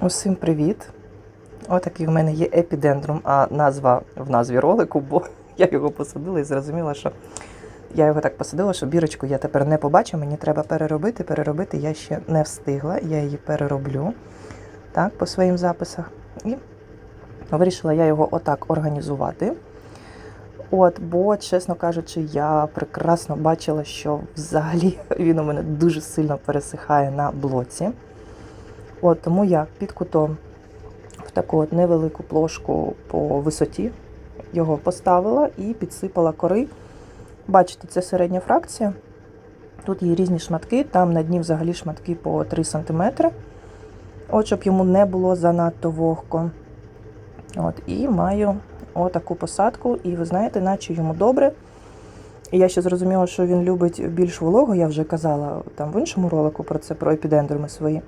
Усім привіт! Отакий в мене є епідендрум, а назва в назві ролику, бо я його посадила і зрозуміла, що я його так посадила, що бірочку я тепер не побачу. Мені треба переробити. Переробити я ще не встигла. Я її перероблю так, по своїм записах. І вирішила я його отак організувати. От, бо, чесно кажучи, я прекрасно бачила, що взагалі він у мене дуже сильно пересихає на блоці. От, тому я під кутом в таку от невелику плошку по висоті його поставила і підсипала кори. Бачите, це середня фракція. Тут є різні шматки, там на дні взагалі шматки по 3 см. От, щоб йому не було занадто вогко. От, І маю отаку посадку, і ви знаєте, наче йому добре. І я ще зрозуміла, що він любить більш вологу, я вже казала там в іншому ролику про це, про епідендруми свої.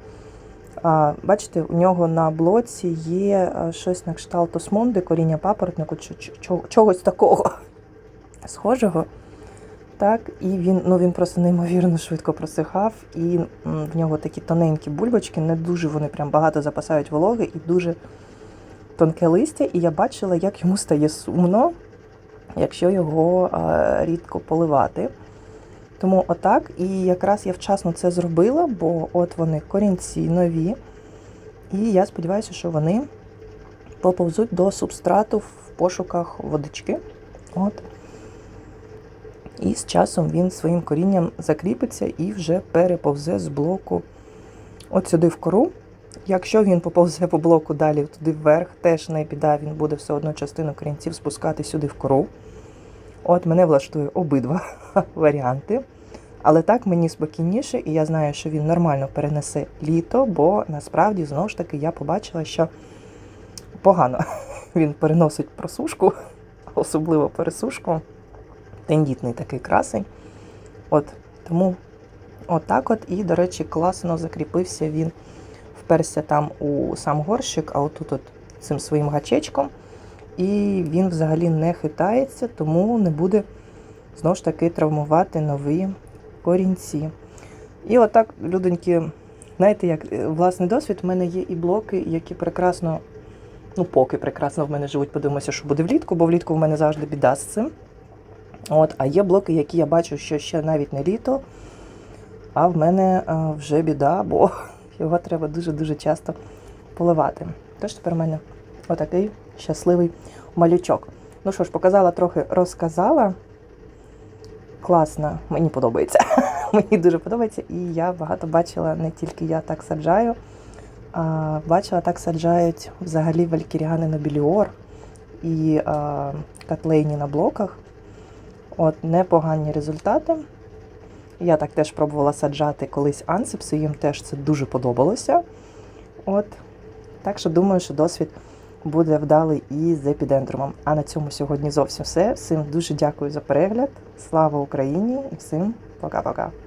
Бачите, у нього на блоці є щось на кшталт осмунди, коріння папоротнику, чогось такого схожого. Так, і він, ну, він просто неймовірно швидко просихав, і в нього такі тоненькі бульбочки, не дуже вони прям багато запасають вологи і дуже тонке листя. І я бачила, як йому стає сумно, якщо його а, рідко поливати. Тому отак, і якраз я вчасно це зробила, бо от вони корінці нові. І я сподіваюся, що вони поповзуть до субстрату в пошуках водички. От. І з часом він своїм корінням закріпиться і вже переповзе з блоку от сюди в кору. Якщо він поповзе по блоку далі туди вверх, теж не біда, він буде все одно частину корінців спускати сюди в кору. От мене влаштує обидва варіанти. Але так мені спокійніше, і я знаю, що він нормально перенесе літо, бо насправді знову ж таки я побачила, що погано він переносить просушку, особливо пересушку. Тендітний такий красень. От тому отак от. І, до речі, класно закріпився він, вперся там у сам горщик, а отут от цим своїм гачечком. І він взагалі не хитається, тому не буде знову ж таки травмувати нові корінці. І отак, людоньки, знаєте, як е, власний досвід, в мене є і блоки, які прекрасно, ну поки прекрасно в мене живуть, подивимося, що буде влітку, бо влітку в мене завжди біда з цим. От, а є блоки, які я бачу, що ще навіть не літо, а в мене а, вже біда, бо його треба дуже-дуже часто поливати. Тож тепер в мене отакий щасливий малючок. Ну що ж, показала трохи, розказала. Класно, мені подобається. мені дуже подобається. І я багато бачила, не тільки я так саджаю, а бачила, так саджають взагалі валькіріани на біліор і а, котлейні на блоках. От, непогані результати. Я так теж пробувала саджати колись ансипси, їм теж це дуже подобалося. От. Так що думаю, що досвід буде вдалий і з епідендрумом. А на цьому сьогодні зовсім все. Всім дуже дякую за перегляд. Слава Україні і всім пока-пока.